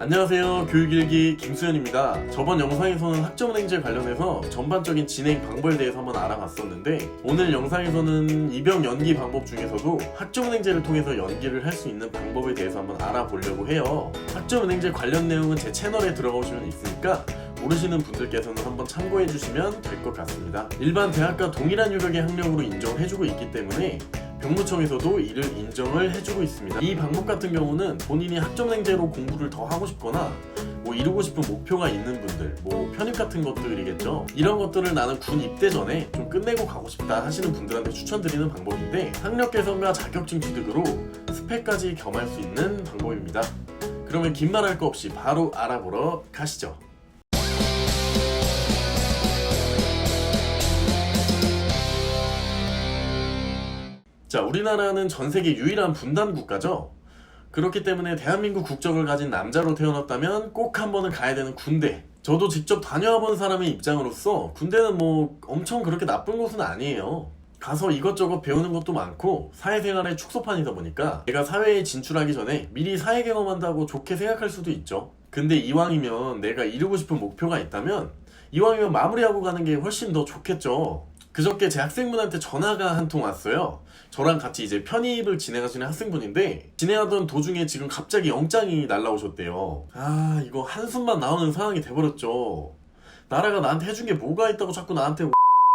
안녕하세요. 교육일기 김수현입니다. 저번 영상에서는 학점은행제 관련해서 전반적인 진행 방법에 대해서 한번 알아봤었는데 오늘 영상에서는 입영 연기 방법 중에서도 학점은행제를 통해서 연기를 할 수 있는 방법에 대해서 한번 알아보려고 해요. 학점은행제 관련 내용은 제 채널에 들어가시면 있으니까 모르시는 분들께서는 한번 참고해 주시면 될 것 같습니다. 일반 대학과 동일한 유력의 학력으로 인정을 해주고 있기 때문에 병무청에서도 이를 인정을 해주고 있습니다. 이 방법 같은 경우는 본인이 학점행제로 공부를 더 하고 싶거나 뭐 이루고 싶은 목표가 있는 분들, 뭐 편입 같은 것들이겠죠. 이런 것들을 나는 군 입대 전에 좀 끝내고 가고 싶다 하시는 분들한테 추천드리는 방법인데 학력 개선과 자격증 취득으로 스펙까지 겸할 수 있는 방법입니다. 그러면 긴 말할 거 없이 바로 알아보러 가시죠. 자, 우리나라는 전 세계 유일한 분단 국가죠. 그렇기 때문에 대한민국 국적을 가진 남자로 태어났다면 꼭 한 번은 가야 되는 군대. 저도 직접 다녀와 본 사람의 입장으로서 군대는 뭐 엄청 그렇게 나쁜 곳은 아니에요. 가서 이것저것 배우는 것도 많고 사회생활의 축소판이다 보니까 내가 사회에 진출하기 전에 미리 사회 경험한다고 좋게 생각할 수도 있죠. 근데 이왕이면 내가 이루고 싶은 목표가 있다면 이왕이면 마무리하고 가는 게 훨씬 더 좋겠죠. 그저께 제 학생분한테 전화가 한 통 왔어요. 저랑 같이 이제 편입을 진행하시는 학생분인데 진행하던 도중에 지금 갑자기 영장이 날라오셨대요. 아 이거 한숨만 나오는 상황이 돼버렸죠. 나라가 나한테 해준 게 뭐가 있다고 자꾸 나한테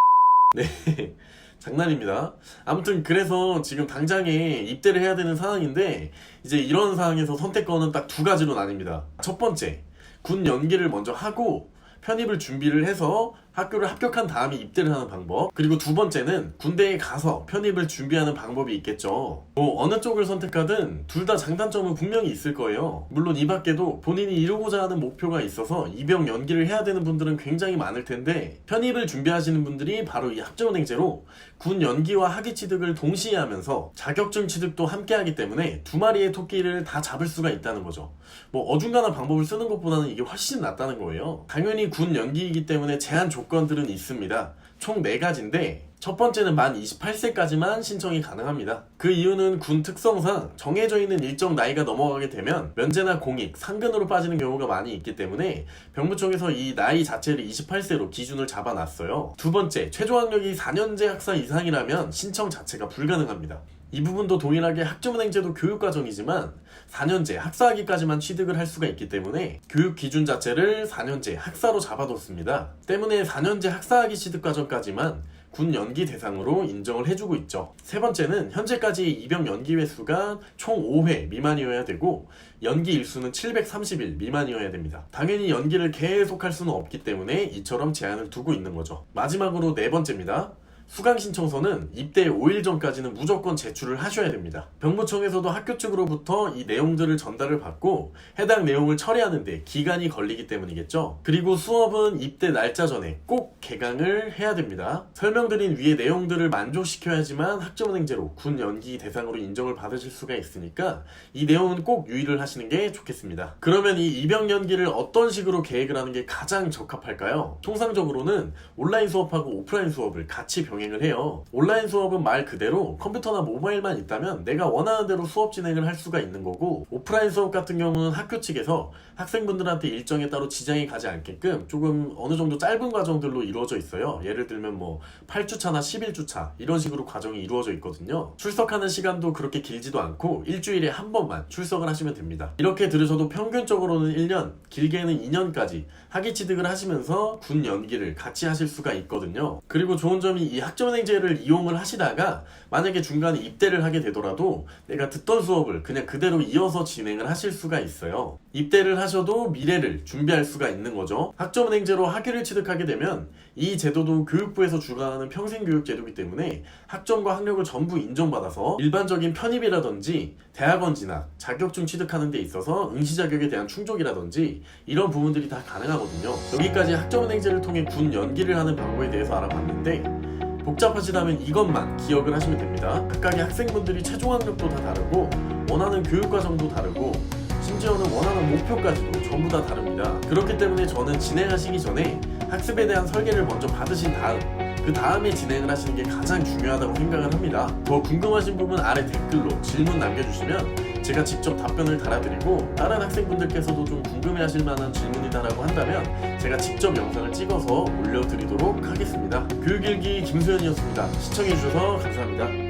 네 장난입니다. 아무튼 그래서 지금 당장에 입대를 해야 되는 상황인데 이제 이런 상황에서 선택권은 딱 두 가지로 나뉩니다. 첫 번째 군 연기를 먼저 하고 편입을 준비를 해서 학교를 합격한 다음에 입대를 하는 방법. 그리고 두 번째는 군대에 가서 편입을 준비하는 방법이 있겠죠. 뭐 어느 쪽을 선택하든 둘 다 장단점은 분명히 있을 거예요. 물론 이 밖에도 본인이 이루고자 하는 목표가 있어서 입영 연기를 해야 되는 분들은 굉장히 많을 텐데 편입을 준비하시는 분들이 바로 이 학점은행제로 군 연기와 학위 취득을 동시에 하면서 자격증 취득도 함께 하기 때문에 두 마리의 토끼를 다 잡을 수가 있다는 거죠. 뭐 어중간한 방법을 쓰는 것보다는 이게 훨씬 낫다는 거예요. 당연히 군 연기이기 때문에 제한 조건 들은 있습니다. 총 4가지인데 첫 번째는 만 28세까지만 신청이 가능합니다. 그 이유는 군 특성상 정해져 있는 일정 나이가 넘어가게 되면 면제나 공익, 상근으로 빠지는 경우가 많이 있기 때문에 병무청에서 이 나이 자체를 28세로 기준을 잡아놨어요. 두 번째, 최종 학력이 4년제 학사 이상이라면 신청 자체가 불가능합니다. 이 부분도 동일하게 학점은행제도 교육과정이지만 4년제 학사학위까지만 취득을 할 수가 있기 때문에 교육 기준 자체를 4년제 학사로 잡아뒀습니다. 때문에 4년제 학사학위 취득 과정까지만 군 연기 대상으로 인정을 해주고 있죠. 세 번째는 현재까지 입영 연기 횟수가 총 5회 미만이어야 되고 연기 일수는 730일 미만이어야 됩니다. 당연히 연기를 계속 할 수는 없기 때문에 이처럼 제한을 두고 있는 거죠. 마지막으로 네 번째입니다. 수강 신청서는 입대 5일 전까지는 무조건 제출을 하셔야 됩니다. 병무청에서도 학교 측으로부터 이 내용들을 전달을 받고 해당 내용을 처리하는데 기간이 걸리기 때문이겠죠. 그리고 수업은 입대 날짜 전에 꼭 개강을 해야 됩니다. 설명드린 위의 내용들을 만족시켜야지만 학점은행제로 군 연기 대상으로 인정을 받으실 수가 있으니까 이 내용은 꼭 유의를 하시는 게 좋겠습니다. 그러면 이 입영 연기를 어떤 식으로 계획을 하는 게 가장 적합할까요? 통상적으로는 온라인 수업하고 오프라인 수업을 같이 병행 을 해요. 온라인 수업은 말 그대로 컴퓨터나 모바일만 있다면 내가 원하는 대로 수업 진행을 할 수가 있는 거고 오프라인 수업 같은 경우는 학교 측에서 학생분들한테 일정에 따로 지장이 가지 않게끔 조금 어느 정도 짧은 과정들로 이루어져 있어요. 예를 들면 뭐 8주차나 11주차 이런 식으로 과정이 이루어져 있거든요. 출석하는 시간도 그렇게 길지도 않고 일주일에 한 번만 출석을 하시면 됩니다. 이렇게 들으셔도 평균적으로는 1년, 길게는 2년까지 학위 취득을 하시면서 군 연기를 같이 하실 수가 있거든요. 그리고 좋은 점이 이 학점은행제를 이용을 하시다가 만약에 중간에 입대를 하게 되더라도 내가 듣던 수업을 그냥 그대로 이어서 진행을 하실 수가 있어요. 입대를 하셔도 미래를 준비할 수가 있는 거죠. 학점은행제로 학위를 취득하게 되면 이 제도도 교육부에서 주관하는 평생교육 제도이기 때문에 학점과 학력을 전부 인정받아서 일반적인 편입이라든지 대학원 진학, 자격증 취득하는 데 있어서 응시 자격에 대한 충족이라든지 이런 부분들이 다 가능하거든요. 여기까지 학점은행제를 통해 군 연기를 하는 방법에 대해서 알아봤는데 복잡하시다면 이것만 기억을 하시면 됩니다. 각각의 학생분들이 최종 학력도 다 다르고 원하는 교육 과정도 다르고 심지어는 원하는 목표까지도 전부 다 다릅니다. 그렇기 때문에 저는 진행하시기 전에 학습에 대한 설계를 먼저 받으신 다음 그 다음에 진행을 하시는 게 가장 중요하다고 생각을 합니다. 더 궁금하신 부분 아래 댓글로 질문 남겨주시면 제가 직접 답변을 달아드리고 다른 학생분들께서도 좀 궁금해하실 만한 질문이다라고 한다면 제가 직접 영상을 찍어서 올려드리도록 하겠습니다. 교육일기 김소연이었습니다. 시청해주셔서 감사합니다.